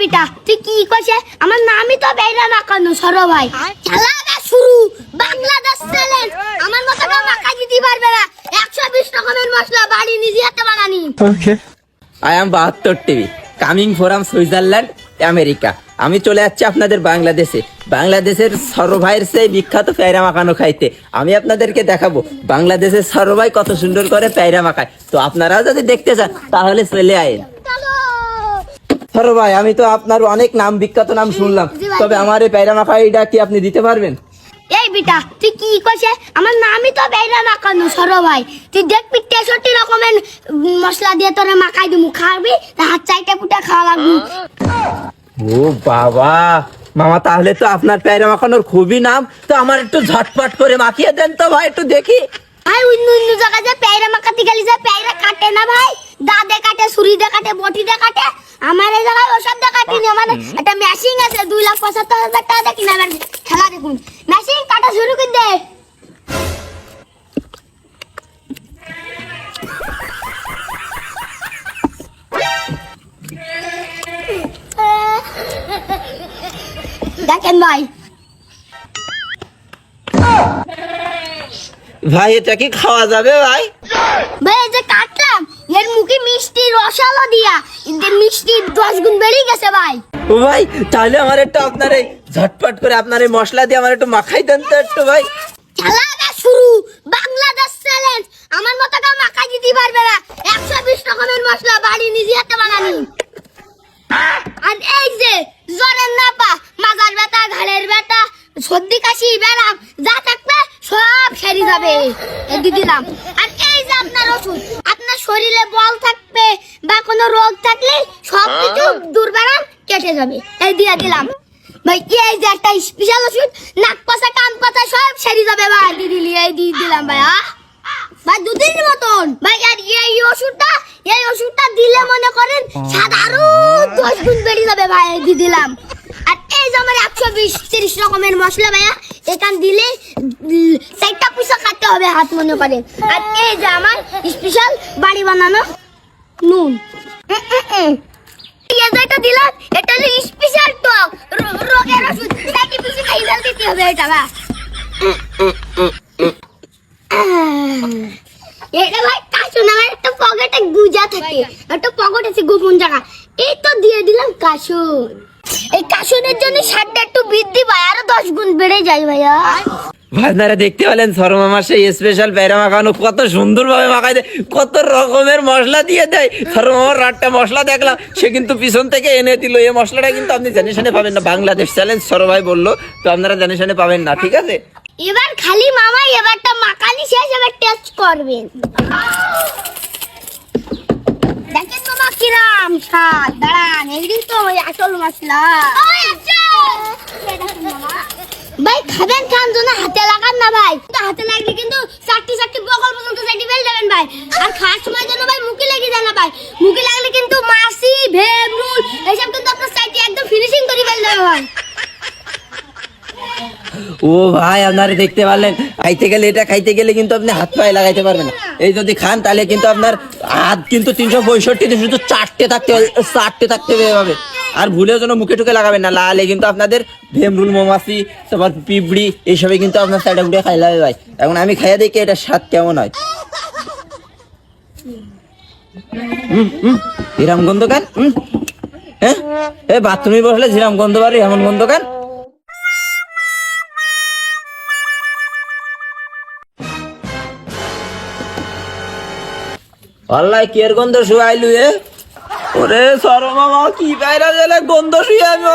Beta তুই কি করছে আমার নামই তো বেরা মাকানো সর ভাই। খেলাটা শুরু। বাংলাদেশ চ্যালেঞ্জ আমার মতো কেউ মাকা দিতে পারবে না। একশো বিশ রকমের মশলা বাড়ি নিজে হাতে বানানি। ওকে আই এম বাহাত্তর TV coming from Switzerland America আমি চলে যাচ্ছি আপনাদের বাংলাদেশে। বাংলাদেশের সরভাইয়ের সেই বিখ্যাত প্যায়রা মাখানো খাইতে। আমি আপনাদেরকে দেখাবো বাংলাদেশের সরভাই কত সুন্দর করে প্যায়রা মাখায়। তো আপনারাও যদি দেখতে চান তাহলে চলে আয়েন। সরো ভাই আমি তো আপনার অনেক নাম বিখ্যাত নাম শুনলাম। তবে আমার এই প্যায়রা মাখাইটা কি আপনি দিতে পারবেন? এই বিটা তুই কি করছে আমার নামই তো বেরা মাকানো সর ভাই তুই দেখবি তেষট্টি রকমের মশলা দিয়ে তোরে মাখাই দিমু। খাবি হাত চাইটা পুটা খাওয়া লাগবি। ও বাবা মামা তাহলে তো আপনার প্যায়রা মাখানোর খুবই নাম। তো আমার একটু ঝটপট করে মাখিয়ে দেন তো ভাই একটু দেখি। ভাই অন্য অন্য জায়গায় যে পেয়ারা মাখাতে গেলি যে পেয়ারা কাটে না ভাই। দাদে কাটে ছুরি দিয়ে কাটে বটি দিয়ে কাটে। আমার এই জায়গায় ওসব দিয়ে কাটিনি আমার একটা মেশিন আছে দুই লাখ পঁচাত্তর হাজার টাকা দেখি না আমার খেলা দেখুন। মেশিন কাটা শুরু করে দে। দেখেন ভাই। ভাই এটা কি খাওয়া যাবে ভাই? ভাই যে কাটলাম এর মুখে মিষ্টি রসালো দিয়া। এতে মিষ্টি দশ গুণ বেড়ে গেছে ভাই। ও ভাই তাহলে আমার একটু আপনার এই ঝটপট করে আপনার এই মশলা দিয়ে আমার একটু মাখাই দেন তো একটু ভাই। খেলাটা শুরু বাংলাদেশ চ্যালেঞ্জ আমার মতো কেউ মাখা দিতে পারবে না। একশো বিশ রকমের মশলা বাড়ি নিজে হাতে বানানি। আর এই যে জ্বরের নাপা মাজার ব্যথা ঘাড়ের ব্যথা সর্দি কাশি ব্যারাম যা থাকবে সব সেরে যাবে। দিলাম আর এই যে আপনার ওষুধ শরীরে বল থাকবে বা কোনো রোগ থাকলে সব কিছু দুর্ব্যারাম কেটে যাবে। এই দিয়ে দিলাম। ভাই এই যে একটা স্পেশাল ওষুধ নাক পাশা কান পাতা সব সেরে যাবে ভাই। দিয়ে দিলি এই দিয়ে দিলাম ভাই আহ। ভাই দুদিনের মতন। ভাই আর এই ওষুধটা এই ওষুধটা দিলে মনে করেন সাধারণ দশ গুণ বেড়ে যাবে ভাই এই দিয়ে দিলাম। আর এই যে আমার একশো বিশ তিরিশ রকমের মশলা ভাইয়া এখান দিলে চারটা পয়সা খাতে হবে হাত মনে করেন আর এই যে আমার স্পেশাল বাড়ি বানানো নুন। এটা দিলাম, এটা হলো স্পেশাল টক। রোগের ওষুধ চারটি পিসি খাই দিতে হবে এটা, বা? এটা ভাই কাশু নামের একটা পকেটে গুজা থাকে। একটা পকেট আছে গোপন জায়গা। এই তো দিয়ে দিলাম কাশুন এই কাশুনের জন্য সারটা একটু বৃদ্ধি পায় আরও দশ গুণ বেড়ে যায় ভাইয়া। ভাই আপনারা দেখতে পেলেন সরমামার সেই স্পেশাল প্যায়রা মাখানো কত সুন্দর ভাবে মাখাই দেয় কত রকমের মশলা দিয়ে দেয়। সরমামার রাতটা মশলা দেখলাম সে কিন্তু পিছন থেকে এনে দিল। এই মশলাটা কিন্তু আপনি জানে শুনে পাবেন না। বাংলাদেশ চ্যালেঞ্জ সর ভাই বলল তো আপনারা জানে শুনে পাবেন না ঠিক আছে? এবার খালি মামা এবারটা মাকানি শেষ এবার টেস্ট করবেন। কিরাম সাত দাঁড়ান এইদিন তো ওই আসল মশলা ভাই খাবেন খান জন্য হাতে লাগান না ভাই। হাতে লাগলে কিন্তু চারটি চারটি বকল পর্যন্ত চারটি ফেল দেবেন ভাই। আর খাওয়ার সময় জন্য ভাই মুখে লেগে যায় না ভাই। মুখে লাগলে কিন্তু মাসি ভেমরুল এইসব কিন্তু আপনার চারটি একদম ফিনিশিং করে ফেল দেবে ভাই। ও ভাই, আপনারা দেখতে পারলেন। খাইতে গেলে এটা, খাইতে গেলে কিন্তু আপনি হাত পায়ে লাগাইতে পারবেন না। এই যদি খান, তাহলে কিন্তু আপনার হাত কিন্তু তিনশো পঁয়ষট্টিতে শুধু চারটে থাকতে হবে, চারটে থাকতে হবে। আর ভুলেও যেন মুখে টুকে লাগাবেন না। লালে কিন্তু আপনাদের ভেমরুল মৌমাছি, তারপর পিঁপড়ি এইসবে কিন্তু আপনার সাইডে উঠে খাইলে হবে ভাই। এখন আমি খাইয়া দেখি এটা স্বাদ কেমন হয়। হিরাম গন্ধ কেন? হ্যাঁ? এ বাথরুমে বসলে ঝিরাম গন্ধ পারি এমন গন্ধ কেন? আল্লাহ কি গন্ধ শুয়াইলু এ? ওরে সরমা কি বাইরা গেলে গন্ধ শুয়ে আমি